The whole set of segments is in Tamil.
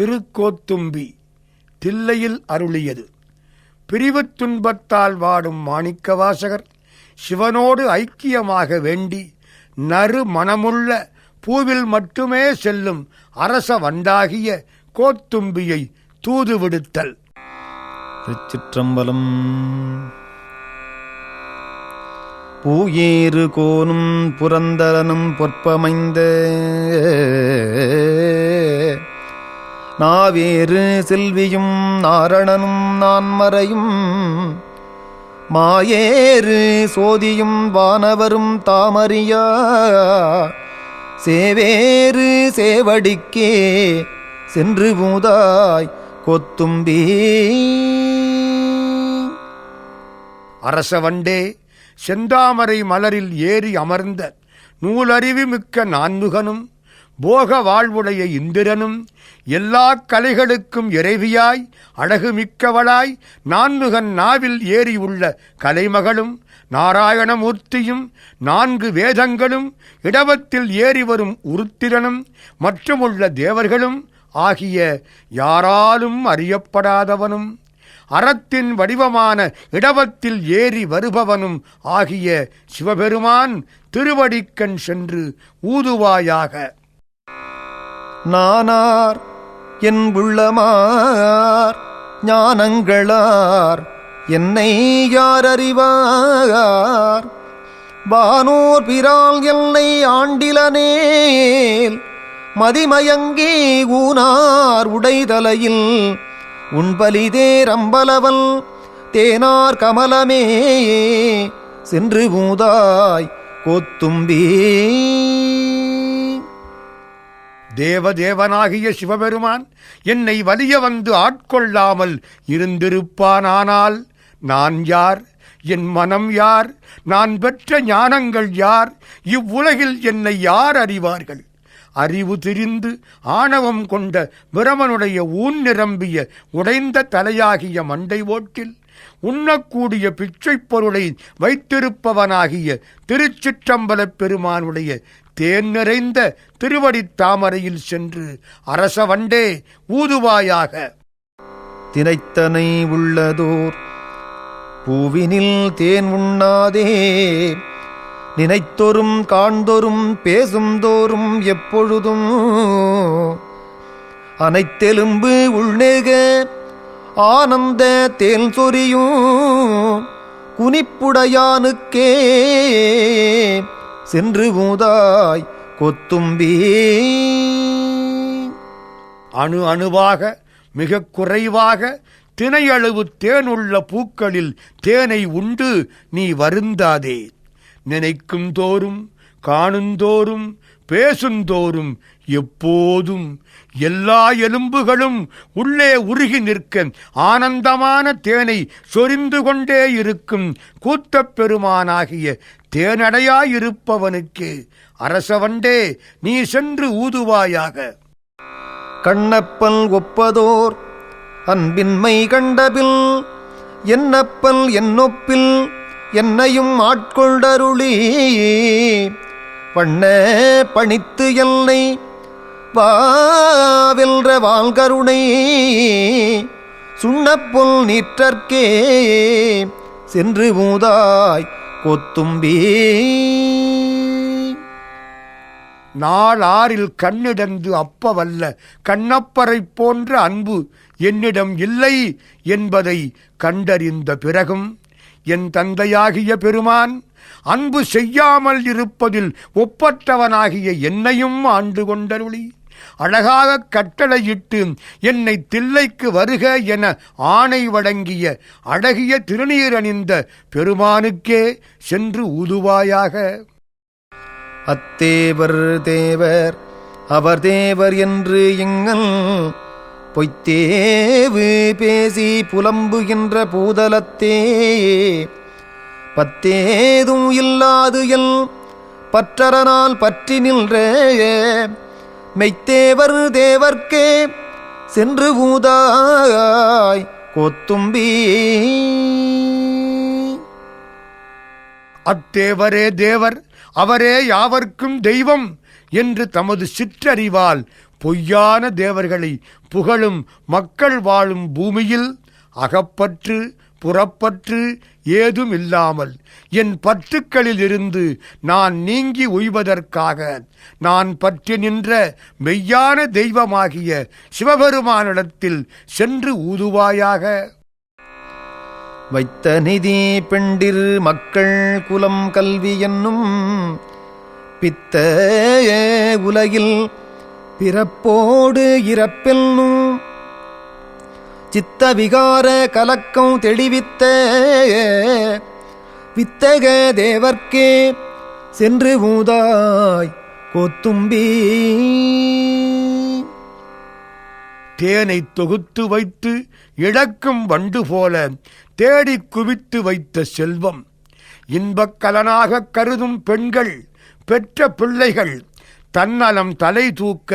திருக்கோத்தும்பி தில்லையில் அருளியது. பிரிவுத் துன்பத்தால் வாடும் மாணிக்கவாசகர் சிவனோடு ஐக்கியமாக வேண்டி நறு மனமுள்ள பூவில் மட்டுமே செல்லும் அரச வண்டாகிய கோத்தும்பியை தூது விடுத்தல். திருச்சிற்றம்பலம் பூயேறு கோனும் புரந்தரனும் பொற்பமைந்த நாவேறு செல்வியும் நாரணனும் நான்மறையும் மாயேறு சோதியும் வானவரும் தாமறியா சேவேறு சேவடிக்கே சென்று பூதாய் கொத்தும்பி. அரசவண்டே செந்தாமரை மலரில் ஏறி அமர்ந்த நூலறிவு மிக்க நான்முகனும் போக வாழ்வுடைய இந்திரனும் எல்லா கலைகளுக்கும் இறைவியாய் அழகு மிக்கவளாய் நான்முகன் நாவில் ஏறி உள்ள கலைமகளும் நாராயணமூர்த்தியும் நான்கு வேதங்களும் இடவத்தில் ஏறி வரும் உருத்திரனும் மற்றுமுள்ள தேவர்களும் ஆகிய யாராலும் அறியப்படாதவனும் அறத்தின் வடிவமான இடவத்தில் ஏறி வருபவனும் ஆகிய சிவபெருமான் திருவடிக்கண் சென்று ஊதுவாயாக. நானார் என் உள்ளமார் ஞானங்களார் என்னை யார் அறிவார் வானோர் பிரால் என்னை ஆண்டிலனேல் மதிமயங்கி ஊனார் உடைதலையில் உண்பலிதேர் அம்பலவல் தேனார் கமலமே சென்று மூதாய் கோத்தும்பி. தேவதேவனாகிய சிவபெருமான் என்னை வலிய வந்து ஆட்கொள்ளாமல் இருந்திருப்பானானால் நான் யார்? என் மனம் யார்? நான் பெற்ற ஞானங்கள் யார்? இவ்வுலகில் என்னை யார் அறிவார்கள்? அறிவு திரிந்து ஆணவம் கொண்ட பிரமனுடைய ஊன் நிரம்பிய உடைந்த தலையாகிய மண்டை ஓட்டில் உண்ணக்கூடிய பிச்சைப் பொருளை வைத்திருப்பவனாகிய திருச்சிற்றம்பலப் பெருமானுடைய தேன் நிறைந்த திருவடித் தாமரையில் சென்று அரசவண்டே ஊதுவாயாக. தினைத்தனை உள்ளதோர் பூவினில் தேன் உண்ணாதே நினைத்தொரும் காண்தொரும் பேசும்தோறும் எப்பொழுதும் அனைத்தெலும்பு உள்நேக ஆனந்த தேன் சொரியும் குனிப்புடையானுக்கே. சென்று மூதாய் கொத்தும்பி. அணு அணுவாக மிக குறைவாக தினையளவு தேனுள்ள பூக்களில் தேனை உண்டு நீ வருந்தாதே. நினைக்கும் தோறும் காணுந்தோறும் பேசுந்தோறும் எப்போதும் எல்லா எலும்புகளும் உள்ளே உருகி நிற்க ஆனந்தமான தேனை சொரிந்து கொண்டே இருக்கும் கூத்தப் பெருமானாகிய தேனடையாயிருப்பவனுக்கு. அரசவண்டே நீ சென்று ஊதுவாயாக. கண்ணப்பல் ஒப்பதோர் அன்பின்மை கண்டபில் என்னப்பல் என்னொப்பில் என்னையும் ஆட்கொண்டருளி பண்ண பணித்து எல்லை வாவில்ற வால்கருணை சுண்ணப்புல் நிற்றற்கே சென்று மூதாய் கொத்தும்பி. நாளாறில் கண்ணிடந்து அப்பவல்ல கண்ணப்பரைப் போன்ற அன்பு என்னிடம் இல்லை என்பதை கண்டறிந்த பிறகும் என் தந்தையாகிய பெருமான் அன்பு செய்யாமல் இருப்பதில் ஒப்பற்றவனாகிய என்னையும் ஆண்டு கொண்டருளி. அழகாக கட்டளையிட்டு என்னை தில்லைக்கு வருக என ஆணை வழங்கிய அழகிய திருநீர் அணிந்த பெருமானுக்கே சென்று ஊதுவாயாக. அத்தேவர் தேவர் அவர் தேவர் என்று எங்கள் பொய்த்தேவு பேசி புலம்புகின்ற பூதலத்தே. பத்தேதும் இல்லாது எல் பற்றரனால் பற்றி நின்றேயே. மெய்த்தேவர் தேவர்க்கே சென்று ஊதாய் கொத்தும்பி. அத்தேவரே தேவர் அவரே யாவர்க்கும் தெய்வம் என்று தமது சிற்றறிவால் பொய்யான தேவர்களை புகழும் மக்கள் வாழும் பூமியில் அகப்பற்று புறப்பற்று ஏதும் இல்லாமல் என் பற்றுக்களில் இருந்து நான் நீங்கி உய்வதற்காக நான் பற்றி நின்ற மெய்யான தெய்வமாகிய சிவபெருமானிடத்தில் சென்று ஊதுவாயாக. வைத்த நிதி பெண்டிர் மக்கள் குலம் கல்வி என்னும் பித்த உலகில் பிறப்போடு இறப்பெல்லும் சித்த விகார கலக்கம் தெளிவித்த. வித்தக தேவர்க்கே சென்று ஊதாய் கோத்தும்பி. தேனை தொகுத்து வைத்து இழக்கும் வண்டு போல தேடிக் குவித்து வைத்த செல்வம். இன்பக் கலனாகக் கருதும் பெண்கள் பெற்ற பிள்ளைகள் தன்னலம் தலை தூக்க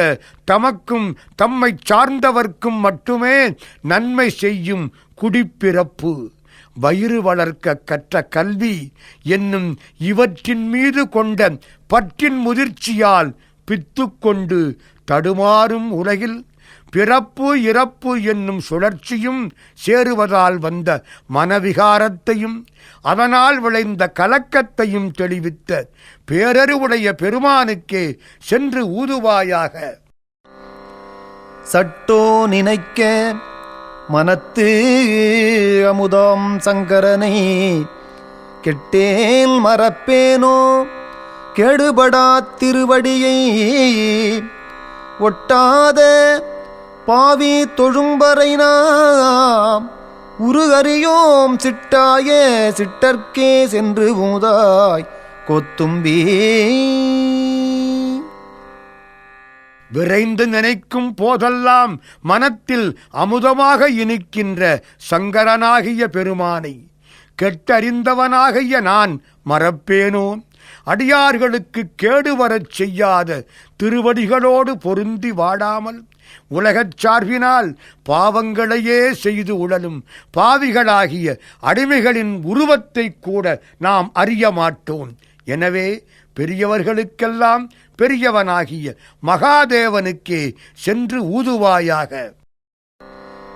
தமக்கும் தம்மைச் சார்ந்தவர்க்கும் மட்டுமே நன்மை செய்யும் குடிப்பிறப்பு. வயிறு வளர்க்க கற்ற கல்வி என்னும் இவற்றின் மீது கொண்ட பற்றின் முதிர்ச்சியால் பித்துக்கொண்டு தடுமாறும் உலகில் பிறப்பு இறப்பு என்னும் சுழற்சியும் சேருவதால் வந்த மனவிகாரத்தையும் அதனால் விளைந்த கலக்கத்தையும் தெளிவித்த பேரறிவுடைய பெருமானுக்கே சென்று ஊதுவாயாக. சட்டோ நினைக்க மனத்து அமுதாம் சங்கரனை கெட்டேல் மறப்பேனோ? கெடுபடா திருவடியை ஒட்டாத பாவி தொழும்பறை நாம் உருகறியோம் சிட்டாய சிட்டர்க்கே சென்று ஊதாய் கொத்தும்பி. விரைந்து நினைக்கும் போதெல்லாம் மனத்தில் அமுதமாக இனிக்கின்ற சங்கரனாகிய பெருமானை கெட்டறிந்தவனாகிய நான் மறப்பேனோன் அடியார்களுக்கு கேடு வரச் செய்யாத திருவடிகளோடு பொருந்தி வாடாமல் உலகச் சார்பினால் பாவங்களையே செய்து உழலும் பாவிகளாகிய அடிமைகளின் உருவத்தை கூட நாம் அறிய மாட்டோம். எனவே பெரியவர்களுக்கெல்லாம் பெரியவனாகிய மகாதேவனுக்கே சென்று ஊதுவாயாக.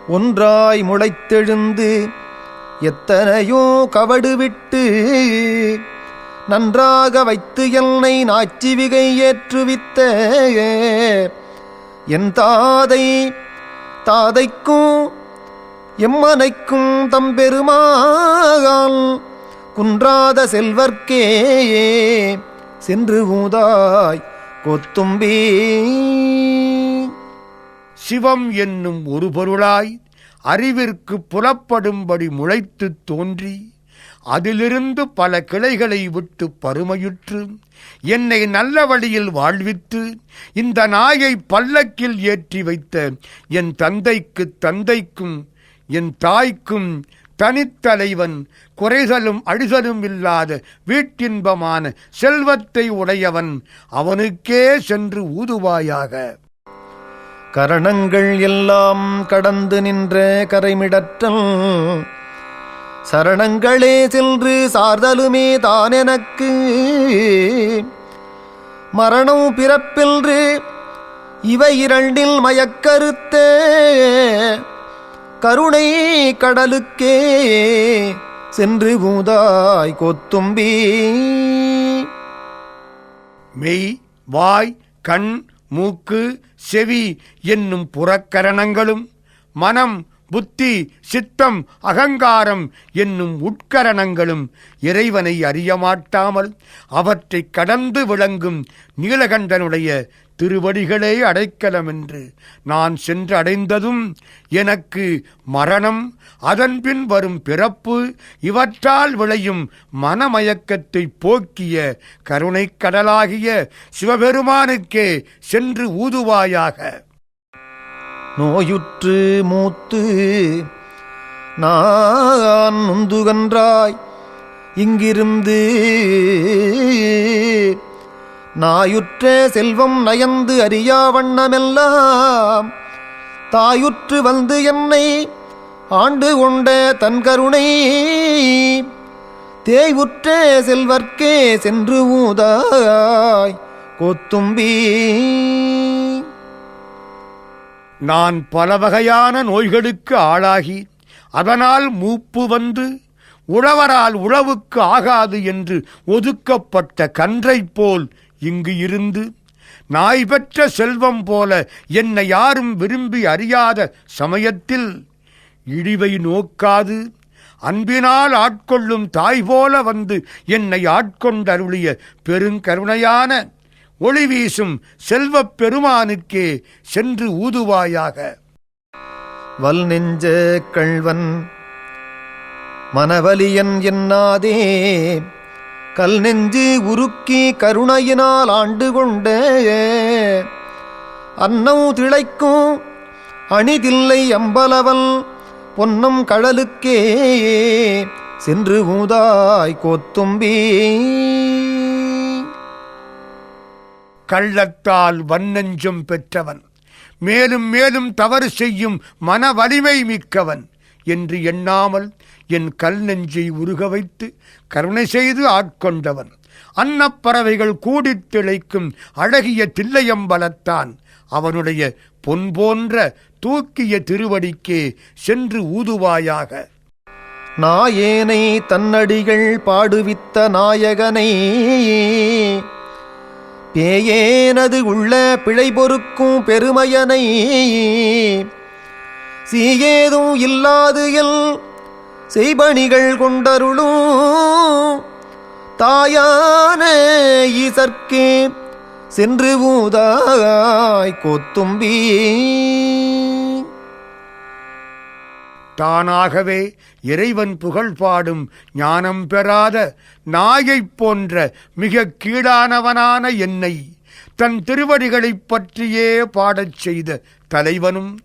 ஒன்றாய் முளைத்தெழுந்து எத்தனையோ கவடு விட்டு நன்றாக வைத்து என்னை நாச்சிவிகை ஏற்றுவித்த. என் தாதை தாதைக்கும் எம்மனைக்கும் தம்பெருமாகால் குன்றாத செல்வர்க்கே. சென்று ஊதாய் கொத்தும்பி. சிவம் என்னும் ஒரு பொருளாய் அறிவிற்கு புலப்படும்படி முளைத்துத் தோன்றி அதிலிருந்து பல கிளைகளை விட்டு பருமையுற்று என்னை நல்ல வழியில் வாழ்வித்து இந்த நாயை பல்லக்கில் ஏற்றி வைத்த என் தந்தைக்கு தந்தைக்கும் என் தாய்க்கும் தனித்தலைவன் குறைதலும் அழுதலும் இல்லாத வீட்டின்பமான செல்வத்தை உடையவன் அவனுக்கே சென்று ஊதுவாயாக. கரணங்கள் எல்லாம் கடந்து நின்ற கரைமிடற்றல் சரணங்களே சென்று சார்தலுமே தான் எனக்கு மரணம் பிறப்பின்று இவை இரண்டில் மயக்கருத்தே. கருணை கடலுக்கே சென்று பூதாய் கொத்தும்பி. மெய் வாய் கண் மூக்கு செவி என்னும் புறக்கரணங்களும் மனம் புத்தி சித்தம் அகங்காரம் என்னும் உட்கரணங்களும் இறைவனை அறியமாட்டாமல் அவற்றை கடந்து விளங்கும் நீலகண்டனுடைய திருவடிகளே அடைக்கலம் என்று நான் சென்று அடைந்ததும் எனக்கு மரணம் அதன்பின் வரும் பிறப்பு இவற்றால் விளையும் மனமயக்கத்தை போக்கிய கருணைக் கடலாகிய சிவபெருமானுக்கே சென்று ஊதுவாயாக. நோயுற்று மூத்து நான் நுந்துகன்றாய். இங்கிருந்து நாயுற்ற செல்வம் நயந்து அறியா வண்ணமெல்லாம். தாயுற்று வந்து என்னை ஆண்டு கொண்ட தன் கருணை. தேயுற்ற செல்வர்க்கே சென்று ஊதாய். கொத்தும்பீ நான் பல வகையான நோய்களுக்கு ஆளாகி அதனால் மூப்பு வந்து உழவரால் உழவுக்கு ஆகாது என்று ஒதுக்கப்பட்ட கன்றைப் போல் இங்கு இருந்து நாய் பெற்ற செல்வம் போல என்னை யாரும் விரும்பி அறியாத சமயத்தில் இழிவை நோக்காது அன்பினால் ஆட்கொள்ளும் தாய் போல வந்து என்னை ஆட்கொண்டருளிய பெருங்கருணையான ஒளி வீசும் செல்வப் பெருமானுக்கே சென்று ஊதுவாயாக. வல் நெஞ்ச கள்வன் மனவலியன் என்னாதே கல் நெஞ்சு உருக்கி கருணையினால் ஆண்டு கொண்ட அன்னம் திளைக்கும் அணிதில்லை அம்பலவல் பொன்னம் கடலுக்கே சென்று ஊதாய் கோத்தும்பீ. கள்ளத்தால் வன்னெஞ்சம் பெற்றவன். மேலும் மேலும் தவறு செய்யும் மன வலிமை மிக்கவன் என்று எண்ணாமல் என் கல் நெஞ்சை உருக வைத்து கருணை செய்து ஆட்கொண்டவன். அன்னப்பறவைகள் கூடித் திளைக்கும் அழகிய தில்லையம்பலத்தான் அவனுடைய பொன் போன்ற தூக்கிய திருவடிக்கே சென்று ஊதுவாயாக. நாயேனை தன்னடிகள் பாடுவித்த நாயகனை பேயேனது உள்ள பிழை பொறுக்கும் பெருமையனை. சீயேதும் இல்லாது எல் செய்பணிகள் கொண்டருளும். தாயான ஈசர்க்கே சென்று ஊதாய் கொத்தும்பீ. தானாகவே இறைவன் புகழ் பாடும் ஞானம் பெறாத நாயைப் போன்ற மிக கீழானவனான என்னை தன் திருவடிகளைப் பற்றியே பாடச் செய்த தலைவனும்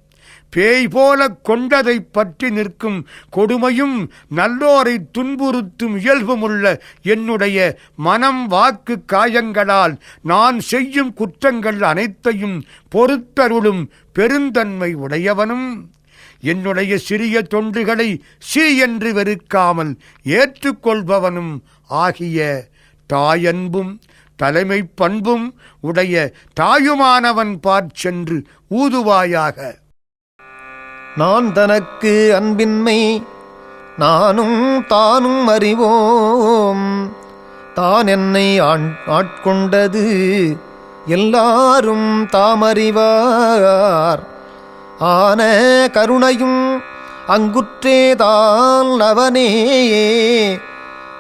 பேய் போல கொண்டதைப் பற்றி நிற்கும் கொடுமையும் நல்லோரை துன்புறுத்தும் இயல்புமுள்ள என்னுடைய மனம் வாக்கு காயங்களால் நான் செய்யும் குற்றங்கள் அனைத்தையும் பொறுத்தருளும் பெருந்தன்மை உடையவனும். என்னுடைய சிறிய தொண்டுகளை சி என்று வெறுக்காமல் ஏற்றுக்கொள்பவனும் ஆகிய தாயன்பும் தலைமை பண்பும் உடைய தாயுமானவன் பார்ச்சென்று ஊதுவாயாக. நான் தனக்கு அன்பின்மை நானும் தானும் அறிவோம். தான் என்னை ஆண்- ஆட்கொண்டது எல்லாரும் தாமறிவார். ஆன கருணையும் அங்குற்றேதான் அவனேயே.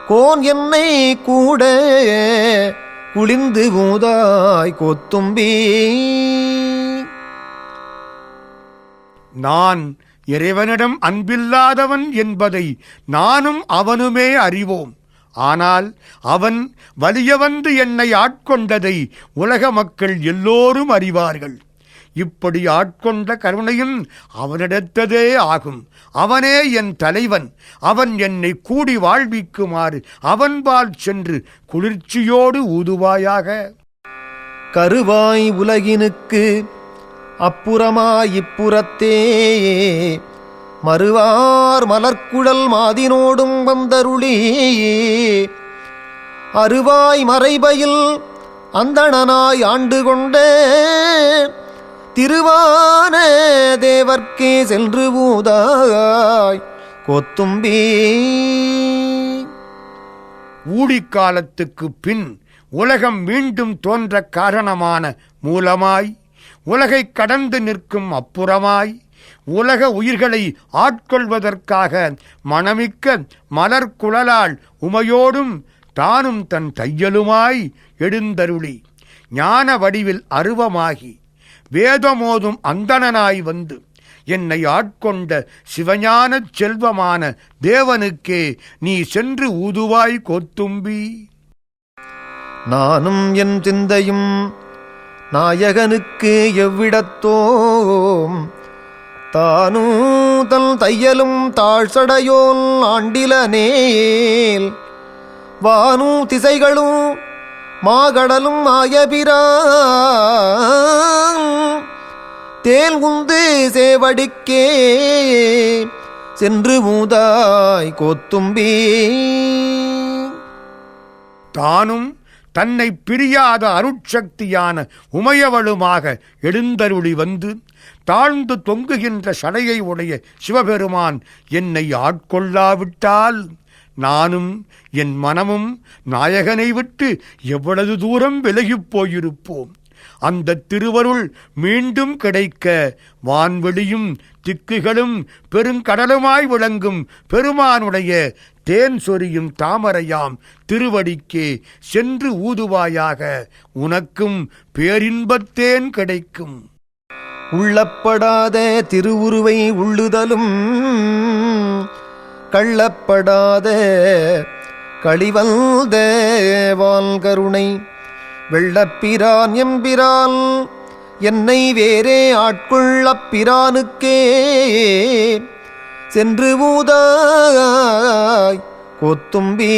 கோன் என்னை கூட குளிர்ந்து ஊதாய் கொத்தும்பி. நான் இறைவனிடம் அன்பில்லாதவன் என்பதை நானும் அவனுமே அறிவோம். ஆனால் அவன் வலிய வந்து என்னை ஆட்கொண்டதை உலக மக்கள் எல்லோரும் அறிவார்கள். இப்படி ஆட்கொண்ட கருணையும் அவனிடத்ததே ஆகும். அவனே என் தலைவன். அவன் என்னை கூடி வாழ்விக்குமாறு அவன்பால் சென்று குளிர்ச்சியோடு ஊதுவாயாக. கருவாய் உலகினுக்கு அப்புறமாய் இப்புறத்தே மறுவார் மலர்க்குழல் மாதினோடும் வந்தருளியே அருவாய் மறைபயில் அந்தணனாய் ஆண்டு கொண்டேன் திருவான தேவர்க்கே சென்று ஊதாய் கொத்தும்பி. ஊழிக்காலத்துக்கு பின் உலகம் மீண்டும் தோன்ற காரணமான மூலமாய் உலகை கடந்து நிற்கும் அப்புறமாய் உலக உயிர்களை ஆட்கொள்வதற்காக மணமிக்க மலர் குழலால் உமையோடும் தானும் தன் தையலுமாய் எழுந்தருளி ஞான வடிவில் அருவமாகி வேதமோதும் அந்தணனாய் வந்து என்னை ஆட்கொண்ட சிவஞானச் செல்வமான தேவனுக்கே நீ சென்று ஊதுவாய் கோத்தும்பி. நானும் என் சிந்தையும் நாயகனுக்கு எவ்விடத்தோம்? தானும் தல் தையலும் தாழ்சடையோல் ஆண்டிலனேல்? வானூ திசைகளும் மாகடலும் ஆயபிரான் தேல் உந்து சேவடிக்கே சென்று மூதாய் கோத்தும்பி. தானும் தன்னை பிரியாத அருட்சக்தியான உமையவளுமாக எழுந்தருளி வந்து தாழ்ந்து தொங்குகின்ற சடையை உடைய சிவபெருமான் என்னை ஆட்கொள்ளாவிட்டால் நானும் என் மனமும் நாயகனை விட்டு எவ்வளவு தூரம் விலகிப் போயிருப்போம்? அந்த திருவருள் மீண்டும் கிடைக்க வான்வெளியும் திக்குகளும் பெருங்கடலுமாய் விளங்கும் பெருமானுடைய தேன் சொரியும் தாமரையாம் திருவடிக்கே சென்று ஊதுவாயாக உனக்கும் பேரின்பத்தேன் கிடைக்கும். உள்ளப்படாத திருவுருவை உள்ளுதலும் கள்ளப்படாத களிவந்த வெள்ளப்பிரான் எம்பிரான் என்னை வேறே ஆட்கொள்ளப் பிரானுக்கே. சென்று ஊதாய் கொத்தும்பி.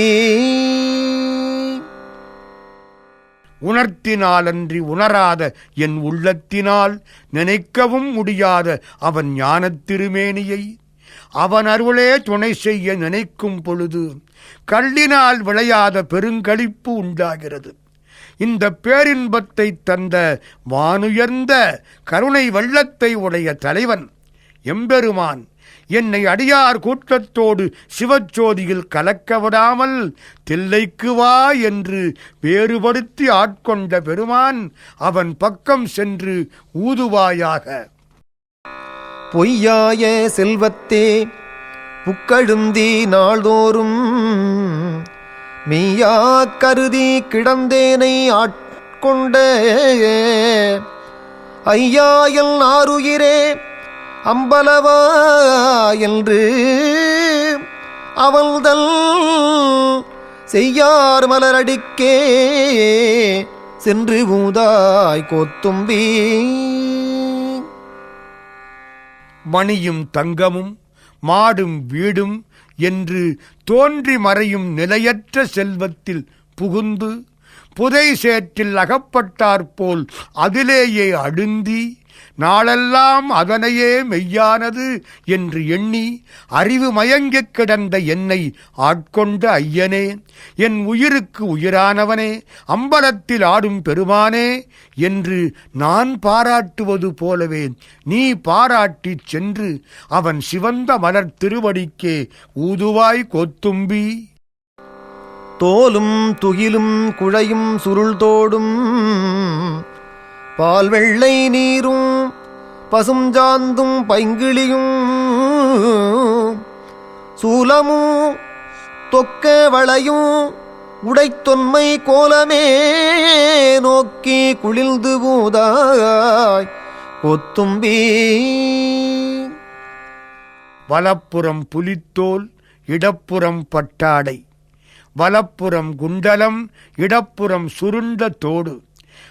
உணர்த்தினாலன்றி உணராத என் உள்ளத்தினால் நினைக்கவும் முடியாத அவன் ஞானத் திருமேனியை அவன் அருளே துணை செய்ய நினைக்கும் பொழுது கல்லினால் விளையாத பெருங்களிப்பு உண்டாகிறது. இந்த பேரின்பத்தை தந்த வானுயர்ந்த கருணை வள்ளத்தை உடைய தலைவன் எம்பெருமான் என்னை அடியார் கூட்டத்தோடு சிவச்சோதியில் கலக்க விடாமல் தில்லைக்கு வா என்று வேறுபடுத்தி ஆட்கொண்ட பெருமான் அவன் பக்கம் சென்று ஊதுவாயாக பொய்யாய செல்வத்தே புக்கழுந்தி நாள்தோறும் மெய்யா கருதி கிடந்தேனை ஆட்கொண்ட ஐயாயல் ஆறுயிரே அம்பலவா என்று அவள்தல் செய்யார் மலரடிக்கே சென்று ஊதாய் கோத்தும்பீ. மணியும் தங்கமும் மாடும் வீடும் என்று தோன்றி மறையும் நிலையற்ற செல்வத்தில் புகுந்து புதை சேற்றில் அகப்பட்டாற்போல் அதிலேயே அடுந்தி நாளெல்லாம் அதனையே மெய்யானது என்று எண்ணி அறிவு மயங்கிக் கிடந்த என்னை ஆட்கொண்ட ஐயனே என் உயிருக்கு உயிரானவனே அம்பலத்தில் ஆடும் பெருமானே என்று நான் பாராட்டுவது போலவே நீ பாராட்டிச் சென்று அவன் சிவந்த மலர் திருவடிக்கே ஊதுவாய் கொத்தும்பி. தோலும் துகிலும் குழையும் சுருள் தோடும் பால் வெள்ளை நீரும் பசும் சாந்தும் பைங்கிளியும் சூலமும் தொக்க வளையும் உடைத்தொன்மை கோலமே நோக்கி குளிர்ந்து பூதாய் கொத்தும்பி. வலப்புறம் புலித்தோல் இடப்புறம் பட்டாடை. வலப்புறம் குண்டலம் இடப்புறம் சுருண்ட தோடு.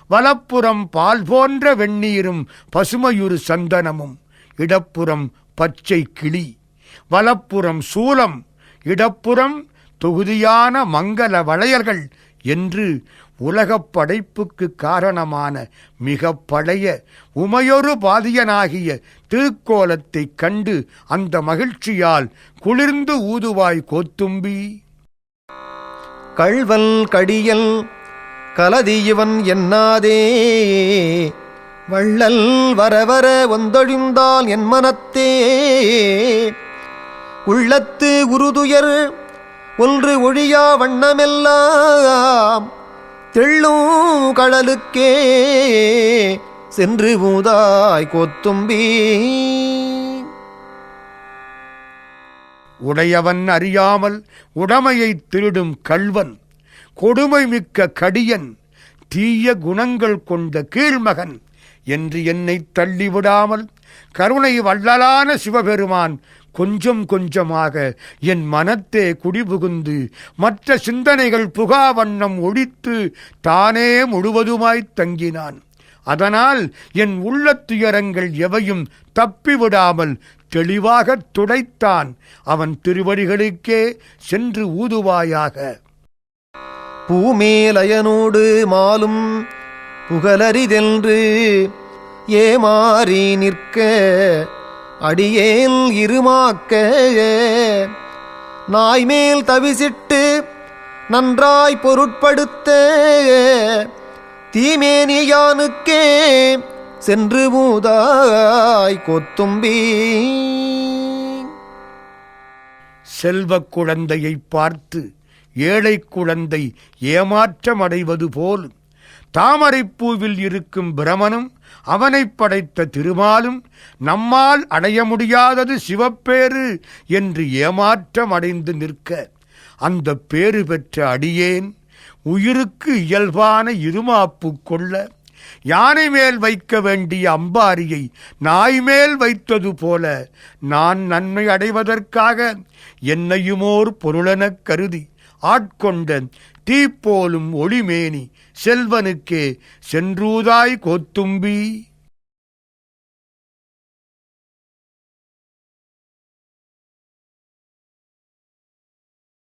வலப்புறம் பால் போன்ற வெந்நீரும் பசுமையுறு சந்தனமும் இடப்புறம் பச்சை கிளி வலப்புறம் சூலம் இடப்புறம் தொகுதியான மங்கள வளையல்கள் என்று உலகப் படைப்புக்கு காரணமான மிக பழைய உமையொரு பாதியனாகிய திருக்கோலத்தைக் கண்டு அந்த மகிழ்ச்சியால் குளிர்ந்து ஊதுவாய் கோத்தும்பி. கள்வல் கடியல் கலதி இவன் என்னாதே? வள்ளல் வரவர ஒந்தொழிந்தால் என் மனத்தே. உள்ளத்து உருதுயர் ஒன்று ஒழியா வண்ணமெல்லாம் தெள்ளும் கடலுக்கே சென்று ஊதாய் கொத்தும்பி. உடையவன் அறியாமல் உடமையைத் திருடும் கள்வன் கொடுமை மிக்க கடியன் தீய குணங்கள் கொண்ட கீழ்மகன் என்று என்னை தள்ளிவிடாமல் கருணை வள்ளலான சிவபெருமான் கொஞ்சம் கொஞ்சமாக என் மனத்தே குடிபுகுந்து மற்ற சிந்தனைகள் புகா வண்ணம் ஒழித்து தானே முழுவதுமாய்த் தங்கினான். அதனால் என் உள்ளத் துயரங்கள் எவையும் தப்பிவிடாமல் தெளிவாகத் துடைத்தான். அவன் திருவடிகளுக்கே சென்று ஊதுவாயாக. பூமேலயனோடு மாலும் புகழறிதென்று ஏமாறி நிற்க அடியேல் இருமாக்க நாய்மேல் தவிசிட்டு நன்றாய் பொருட்படுத்த தீமேனியானுக்கே சென்று மூதாய் கொத்தும்பி. செல்வக் குழந்தையைப் பார்த்து ஏழை குழந்தை ஏமாற்றமடைவது போல் தாமரைப்பூவில் இருக்கும் பிரமனும் அவனைப் படைத்த திருமாலும் நம்மால் அடைய முடியாதது சிவப்பேறு என்று ஏமாற்றமடைந்து நிற்க. அந்த பேறு பெற்ற அடியேன் உயிருக்கு இயல்பான இருமாப்பு கொள்ள யானை மேல் வைக்க வேண்டிய அம்பாரியை நாய் மேல் வைத்தது போல நான் நன்மை அடைவதற்காக என்னையுமோர் பொருளெனக் கருதி ஆட்கொண்ட தீப்போலும் ஒளிமேனி செல்வனுக்கே சென்றூதாய் கோத்தும்பி.